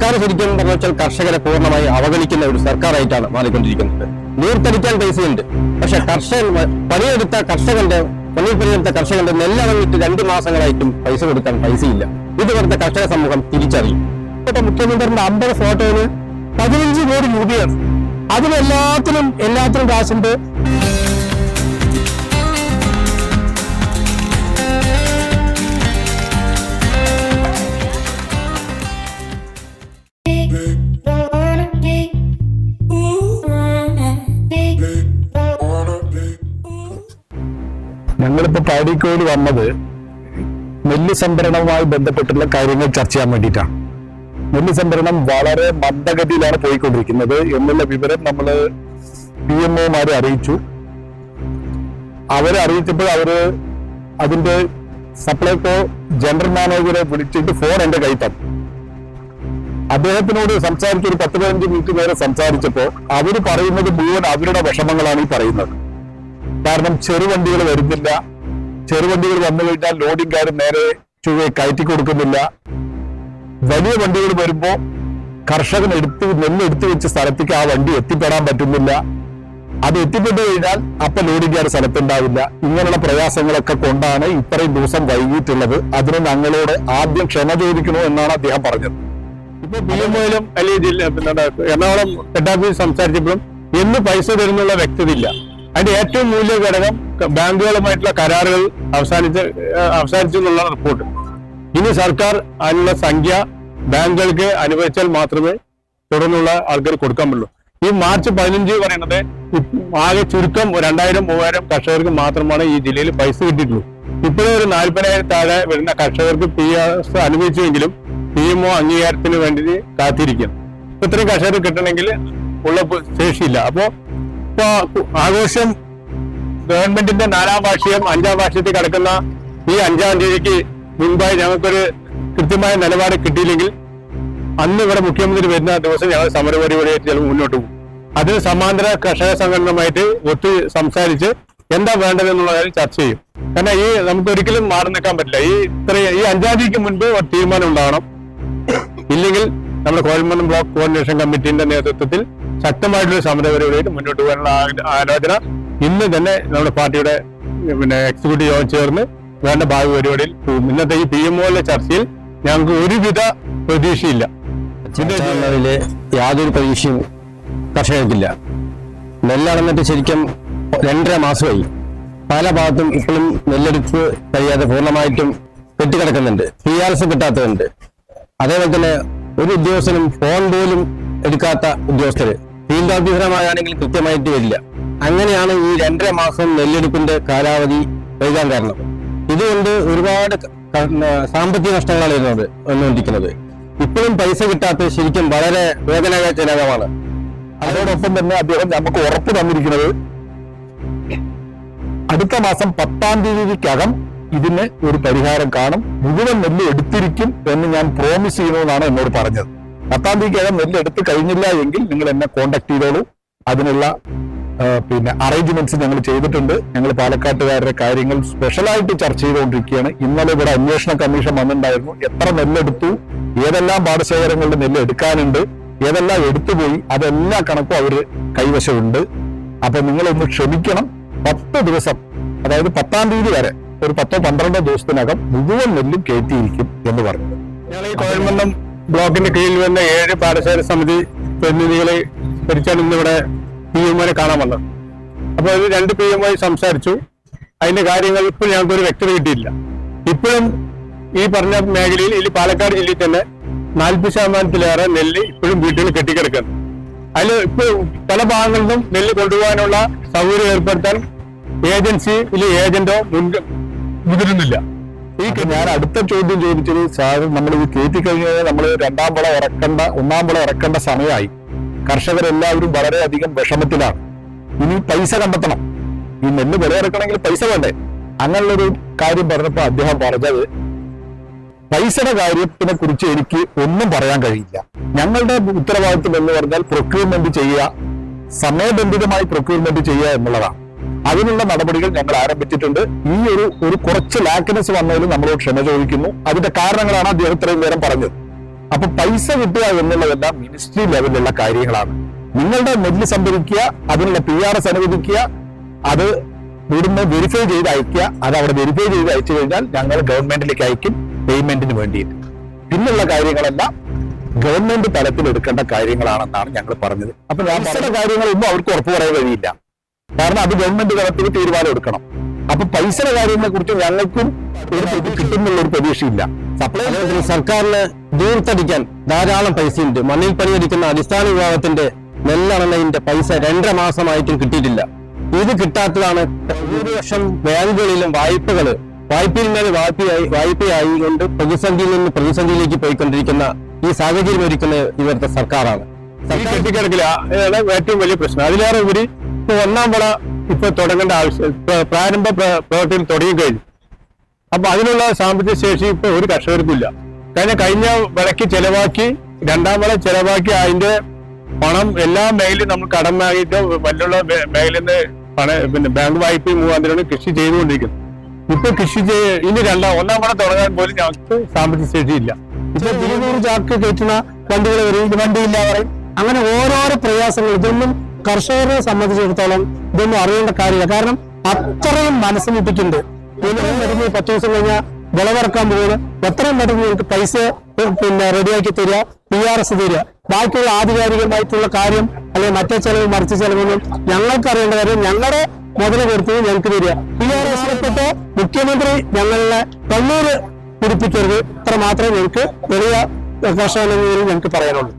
സർക്കാർ ശരിക്കും പറഞ്ഞാൽ കർഷകരെ പൂർണമായി അവഗണിക്കുന്ന ഒരു സർക്കാരായിട്ടാണ് മാറിക്കൊണ്ടിരിക്കുന്നത്. നീർത്തടിക്കാൻ പൈസയുണ്ട്. പക്ഷെ കർഷകൻ പണിയെടുത്ത കർഷകന്റെ പണിയിൽ പണിയെടുത്ത കർഷകന്റെ നെല്ലറങ്ങിട്ട് രണ്ട് മാസങ്ങളായിട്ടും പൈസ കൊടുക്കാൻ പൈസയില്ല. ഇത് കർഷക സമൂഹം തിരിച്ചറിയും. ഇപ്പോഴത്തെ മുഖ്യമന്ത്രിയുടെ അമ്പത് ഫോട്ടോയിൽ പതിനഞ്ച് കോടി രൂപയാണ്. അതിലെല്ലാത്തിനും എല്ലാത്തിനും കാശുണ്ട്. പാടിക്കോട് വന്നത് നെല്ല് സംഭരണവുമായി ബന്ധപ്പെട്ടുള്ള കാര്യങ്ങൾ ചർച്ച ചെയ്യാൻ വേണ്ടിയിട്ടാണ്. നെല്ല് സംഭരണം വളരെ മന്ദഗതിയിലാണ് പോയിക്കൊണ്ടിരിക്കുന്നത് എന്നുള്ള വിവരം നമ്മൾ പി എം ഒമാരെ അറിയിച്ചു. അവരെ അറിയിച്ചപ്പോൾ അവർ അതിന്റെ സപ്ലൈകോ ജനറൽ മാനേജറെ വിളിച്ചിട്ട് ഫോൺ എന്റെ കൈ തന്നു. അദ്ദേഹത്തിനോട് സംസാരിച്ച ഒരു പത്ത് പതിനഞ്ച് മിനിറ്റ് നേരെ സംസാരിച്ചപ്പോൾ അവർ പറയുന്നത് മുഴുവൻ അവരുടെ വിഷമങ്ങളാണ് ഈ പറയുന്നത്. കാരണം ചെറുവണ്ടികൾ വരുന്നില്ല ചെറുവണ്ടികൾ വന്നു കഴിഞ്ഞാൽ ലോഡിംഗ് കാര്യം നേരെ ചുവ കയറ്റി കൊടുക്കുന്നില്ല. വലിയ വണ്ടികൾ വരുമ്പോൾ കർഷകൻ എടുത്ത് നെല്ല് എടുത്തു വെച്ച സ്ഥലത്തേക്ക് ആ വണ്ടി എത്തിപ്പെടാൻ പറ്റുന്നില്ല. അത് എത്തിപ്പെട്ടു കഴിഞ്ഞാൽ അപ്പൊ ലോഡിംഗ് കാർ സ്ഥലത്തുണ്ടാവില്ല. ഇങ്ങനെയുള്ള പ്രയാസങ്ങളൊക്കെ കൊണ്ടാണ് ഇത്രയും ദിവസം വൈകിട്ടുള്ളത് അതിന് ഞങ്ങളോട് ആദ്യം ക്ഷമ ചോദിക്കണോ എന്നാണ് അദ്ദേഹം പറഞ്ഞത്. ഇപ്പൊ പി എം ഒയിലും അല്ലെങ്കിൽ എറണാകുളം ഹെഡ് ഓഫീസ് സംസാരിച്ചപ്പോഴും എന്ന് പൈസ തരുന്നുള്ള വ്യക്തത ഇല്ല അതിന്റെ ഏറ്റവും മൂല്യ ഘടകം ബാങ്കുകളുമായിട്ടുള്ള കരാറുകൾ അവസാനിച്ച് അവസാനിച്ചു എന്നുള്ള റിപ്പോർട്ട്. ഇനി സർക്കാർ അതിനുള്ള സംഖ്യ ബാങ്കുകൾക്ക് അനുവദിച്ചാൽ മാത്രമേ തുടർന്നുള്ള ആൾക്കാർ കൊടുക്കാൻ പറ്റുള്ളൂ ഈ മാർച്ച് പതിനഞ്ച് പറയുന്നത് ആകെ ചുരുക്കം രണ്ടായിരം മൂവായിരം കർഷകർക്ക് മാത്രമാണ് ഈ ജില്ലയിൽ പൈസ കിട്ടിയിട്ടുള്ളൂ. ഇപ്പോഴും ഒരു നാൽപ്പതിനായിരം താഴെ വരുന്ന കർഷകർക്ക് പി എസ് അനുവദിച്ചുവെങ്കിലും പി എം ഒ അംഗീകാരത്തിന് വേണ്ടി കാത്തിരിക്കണം ഇത്രയും കർഷകർ കിട്ടണമെങ്കിൽ ഉള്ള ശേഷിയില്ല. അപ്പോ ഇപ്പൊ ആഘോഷം ഗവൺമെന്റിന്റെ നാലാം വാർഷികം അഞ്ചാം വാർഷികത്തിൽ കടക്കുന്ന ഈ അഞ്ചാം തീയതിക്ക് മുൻപായി ഞങ്ങൾക്കൊരു കൃത്യമായ നിലപാട് കിട്ടിയില്ലെങ്കിൽ അന്ന് ഇവിടെ മുഖ്യമന്ത്രി വരുന്ന ദിവസം ഞങ്ങൾ സമരപരിപാടിയായിട്ട് ചിലപ്പോൾ മുന്നോട്ട് പോകും. അതിന് സമാന്തര കർഷക സംഘടനയുമായിട്ട് ഒത്തു സംസാരിച്ച് എന്താ വേണ്ടതെന്നുള്ള കാര്യം ചർച്ച ചെയ്യും. കാരണം ഈ നമുക്ക് ഒരിക്കലും മാറി നിൽക്കാൻ പറ്റില്ല. ഈ ഇത്ര ഈ അഞ്ചാം തീയതിക്ക് മുൻപ് ഒരു തീരുമാനം ഉണ്ടാവണം. ഇല്ലെങ്കിൽ നമ്മുടെ കോയമ്പത്തൂർ ബ്ലോക്ക് കോർഡിനേഷൻ കമ്മിറ്റിന്റെ നേതൃത്വത്തിൽ ശക്തമായിട്ടുള്ള സമരപരിപാടിയായിട്ട് മുന്നോട്ട് പോകാനുള്ള ആലോചന. ഇന്ന് തന്നെ നമ്മുടെ പാർട്ടിയുടെ പിന്നെ എക്സിക്യൂട്ടീവ് യോഗം ചേർന്ന് വേണ്ട ഭാവി പരിപാടിയിൽ പോകും. ഇന്നത്തെ ഈ പി എം ഒയിലെ ചർച്ചയിൽ ഞങ്ങൾക്ക് ഒരുവിധ പ്രതീക്ഷയില്ല. യാതൊരു പ്രതീക്ഷയും കർഷകർക്കില്ല. നെല്ലടന്നിട്ട് ശരിക്കും രണ്ടര മാസമായി. പല ഭാഗത്തും ഇപ്പോഴും നെല്ലെടുപ്പ് കഴിയാതെ പൂർണമായിട്ടും കെട്ടിക്കിടക്കുന്നുണ്ട്. പി ആർ എസ് കിട്ടാത്തതുണ്ട്. അതേപോലെ തന്നെ ഒരു ഉദ്യോഗസ്ഥനും ഫോൺ പോലും എടുക്കാത്ത ഉദ്യോഗസ്ഥര് ഫീൽഡ് ഓഫീസർമാരാണെങ്കിൽ കൃത്യമായിട്ട് വരില്ല. അങ്ങനെയാണ് ഈ രണ്ടര മാസം നെല്ലെടുപ്പിന്റെ കാലാവധി വൈകാൻ കാരണം. ഇതുകൊണ്ട് ഒരുപാട് സാമ്പത്തിക നഷ്ടങ്ങളാണ് വരുന്നത് വന്നുകൊണ്ടിരിക്കുന്നത്. ഇപ്പോഴും പൈസ കിട്ടാത്തത് ശരിക്കും വളരെ വേദനാജനകമാണ് അതോടൊപ്പം തന്നെ അദ്ദേഹം നമുക്ക് ഉറപ്പ് തന്നിരിക്കുന്നത് അടുത്ത മാസം പത്താം തീയതിക്കകം ഇതിന് ഒരു പരിഹാരം കാണും. മുഴുവൻ നെല്ല് എടുത്തിരിക്കും എന്ന് ഞാൻ പ്രോമിസ് ചെയ്യണമെന്നാണ് എന്നോട് പറഞ്ഞത്. പത്താം തീയതിക്കകം നെല്ല് എടുത്തു കഴിഞ്ഞില്ല എങ്കിൽ നിങ്ങൾ എന്നെ കോണ്ടാക്ട് ചെയ്തോളൂ. അതിനുള്ള പിന്നെ അറേഞ്ച്മെന്റ്സ് ഞങ്ങൾ ചെയ്തിട്ടുണ്ട്. ഞങ്ങൾ പാലക്കാട്ടുകാരുടെ കാര്യങ്ങൾ സ്പെഷ്യലായിട്ട് ചർച്ച ചെയ്തുകൊണ്ടിരിക്കുകയാണ്. ഇന്നലെ ഇവിടെ അന്വേഷണ കമ്മീഷൻ വന്നിട്ടുണ്ടായിരുന്നു. എത്ര നെല്ലെടുത്തു ഏതെല്ലാം പാടശേഖരങ്ങളുടെ നെല്ല് എടുക്കാനുണ്ട് ഏതെല്ലാം എടുത്തുപോയി അതെല്ലാ കണക്കും അവർ കൈവശമുണ്ട്. അപ്പൊ നിങ്ങളൊന്ന് ക്ഷമിക്കണം. പത്ത് ദിവസം അതായത് പത്താം തീയതി വരെ ഒരു പത്തോ പന്ത്രണ്ടോ ദിവസത്തിനകം മുഴുവൻ നെല്ലും കയറ്റിയിരിക്കും എന്ന് പറഞ്ഞു. ഞങ്ങൾ ഈ കോയമ്പത്തൂർ ബ്ലോക്കിന്റെ കീഴിൽ വന്ന ഏഴ് പാഠശാല സമിതി പ്രതിനിധികളെ ഭരിച്ചാണ് ഇന്നിവിടെ പി എംഒനെ കാണാൻ വന്നത്. അപ്പോൾ ഇത് രണ്ട് പി എംഒ സംസാരിച്ചു. അതിന്റെ കാര്യങ്ങൾ ഇപ്പോൾ ഞങ്ങൾക്ക് ഒരു വ്യക്തത കിട്ടിയില്ല ഇപ്പോഴും ഈ പറഞ്ഞ മേഖലയിൽ ഈ പാലക്കാട് ജില്ലയിൽ തന്നെ നാൽപ്പത് ശതമാനത്തിലേറെ നെല്ല് ഇപ്പോഴും വീട്ടുകൾ കെട്ടിക്കിടക്കുന്നു അതിൽ ഇപ്പോൾ പല ഭാഗങ്ങളിൽ നിന്നും നെല്ല് കൊണ്ടുപോകാനുള്ള സൗകര്യം ഏർപ്പെടുത്താൻ ഇല്ല ഏജന്റോ മുൻ മുതിരുന്നില്ല. ഈ ഞാൻ അടുത്ത ചോദ്യം ചോദിച്ചത് സാർ നമ്മൾ ഇത് കയറ്റി കഴിഞ്ഞാൽ നമ്മൾ രണ്ടാം വിള ഇറക്കേണ്ട ഒന്നാം വിള ഇറക്കേണ്ട സമയമായി. കർഷകരെല്ലാവരും വളരെയധികം വിഷമത്തിലാണ്. ഇനി പൈസ കണ്ടെത്തണം. ഈ നെല്ല് വില ഇറക്കണമെങ്കിൽ പൈസ വേണ്ടേ? അങ്ങനെയുള്ളൊരു കാര്യം പറഞ്ഞപ്പോൾ അദ്ദേഹം പറഞ്ഞത് പൈസയുടെ കാര്യത്തിനെ കുറിച്ച് എനിക്ക് ഒന്നും പറയാൻ കഴിയില്ല. ഞങ്ങളുടെ ഉത്തരവാദിത്വം എന്ന് പറഞ്ഞാൽ പ്രൊക്യൂർമെന്റ് ചെയ്യുക. സമയബന്ധിതമായി പ്രൊക്യൂർമെന്റ് ചെയ്യുക എന്നുള്ളതാണ്. അതിനുള്ള നടപടികൾ ഞങ്ങൾ ആരംഭിച്ചിട്ടുണ്ട്. ഈ ഒരു ഒരു കുറച്ച് ലാക്കിനെസ് വന്നതിൽ നമ്മളോട് ക്ഷമ ചോദിക്കുന്നു. അതിന്റെ കാരണങ്ങളാണ് അദ്ദേഹം ഇത്രയും നേരം പറഞ്ഞത്. അപ്പൊ പൈസ കിട്ടുക എന്നുള്ളതെല്ലാം മിനിസ്ട്രി ലെവലിലുള്ള കാര്യങ്ങളാണ്. നിങ്ങളുടെ നെല്ല് സംഭരിക്കുക അതിനുള്ള പി ആർ എസ് അനുവദിക്കുക അത് ഇവിടുന്ന് വെരിഫൈ ചെയ്ത് അയക്കുക അത് അവിടെ വെരിഫൈ ചെയ്ത് അയച്ചു കഴിഞ്ഞാൽ ഞങ്ങൾ ഗവൺമെന്റിലേക്ക് അയക്കും പേയ്മെന്റിന് വേണ്ടിയിട്ട്. പിന്നുള്ള കാര്യങ്ങളെല്ലാം ഗവൺമെന്റ് തലത്തിൽ എടുക്കേണ്ട കാര്യങ്ങളാണെന്നാണ് ഞങ്ങൾ പറഞ്ഞത്. അപ്പൊ പൈസയുടെ കാര്യങ്ങളൊന്നും അവർക്ക് ഉറപ്പ് പറയാൻ കഴിയില്ല. കാരണം അത് ഗവൺമെന്റ് തലത്തിൽ തീരുമാനം എടുക്കണം. അപ്പൊ പൈസയുടെ കാര്യങ്ങളെ കുറിച്ച് ഞങ്ങൾക്കും ഒരു കിട്ടുന്നുള്ള ഒരു പ്രതീക്ഷയില്ല. സപ്ലൈ സർക്കാരിന് ദൂർത്തടിക്കാൻ ധാരാളം പൈസയുണ്ട്. മണ്ണിൽ പണിയെടുക്കുന്ന അടിസ്ഥാന വിഭാഗത്തിന്റെ നെല്ലണനതിന്റെ പൈസ രണ്ടര മാസമായിട്ടും കിട്ടിയിട്ടില്ല. ഇത് കിട്ടാത്തതാണ് ഭൂരിപക്ഷം വർഷം ബാങ്കുകളിലും വായ്പകൾ വായ്പയിൽ വായ്പയായി വായ്പയായി കൊണ്ട് പ്രതിസന്ധിയിൽ നിന്ന് പ്രതിസന്ധിയിലേക്ക് പോയിക്കൊണ്ടിരിക്കുന്ന ഈ സാഹചര്യം ഒരുക്കുന്ന ഇവരുടെ സർക്കാരാണ്. അതാണ് ഏറ്റവും വലിയ പ്രശ്നം. അതിലേറെ ഉപരി ഇപ്പൊ ഒന്നാം വിള ഇപ്പൊ തുടങ്ങേണ്ട ആവശ്യം പ്രാരംഭ പ്രവർത്തനം തുടങ്ങി കഴിഞ്ഞു. അപ്പൊ അതിനുള്ള സാമ്പത്തിക ശേഷി ഇപ്പൊ ഒരു കർഷകർക്കും ഇല്ല. കാരണം കഴിഞ്ഞ വിളക്ക് ചെലവാക്കി രണ്ടാം വിള ചെലവാക്കി അതിന്റെ പണം എല്ലാ മേഖലയും നമ്മൾ കടം വാങ്ങിയിട്ട് വല്ലുള്ള മേഖലയിൽ നിന്ന് പണ പിന്നെ ബാങ്ക് വായ്പയും മുഖാന്തരമാണ് കൃഷി ചെയ്തുകൊണ്ടിരിക്കുന്നത് ഇപ്പൊ കൃഷി ചെയ്യ ഇനി രണ്ടാം ഒന്നാം വിള തുടങ്ങാൻ പോലും ഞങ്ങൾക്ക് സാമ്പത്തിക ശേഷിയില്ല ഇപ്പൊ തിരുനൂറ് ചാക്ക് കയറ്റുന്ന വണ്ടികൾ വരും വണ്ടിയില്ല പറയും. അങ്ങനെ ഓരോരോ പ്രയാസങ്ങൾ ഇതൊന്നും കർഷകരെ സംബന്ധിച്ചിടത്തോളം ഇതൊന്നും അറിയേണ്ട കാര്യമില്ല. കാരണം അത്രയും മനസ്സിലിട്ടിട്ടുണ്ട് എത്രയും പെട്ടെന്ന് പത്ത് ദിവസം കഴിഞ്ഞാൽ വിളവിറക്കാൻ പോകുന്നു. എത്രയും പെട്ടെന്ന് നിങ്ങൾക്ക് പൈസ പിന്നെ റെഡിയാക്കി തരിക പി ആർ എസ് തരിക. ബാക്കിയുള്ള ആധികാരികമായിട്ടുള്ള കാര്യം അല്ലെങ്കിൽ മറ്റേ ചെലവ് മറിച്ച ചെലവൊന്നും ഞങ്ങൾക്ക് അറിയേണ്ട കാര്യം ഞങ്ങളുടെ മുതൽ കൊടുത്തത് ഞങ്ങൾക്ക് തരിക. പി ആർ എസിൽപ്പെട്ട് മുഖ്യമന്ത്രി ഞങ്ങളെ കണ്ണൂര് പിടിപ്പിക്കരുത്. ഇത്ര മാത്രമേ ഞങ്ങൾക്ക് വലിയ കർഷകനെങ്കിലും ഞങ്ങൾക്ക് പറയാനുള്ളൂ.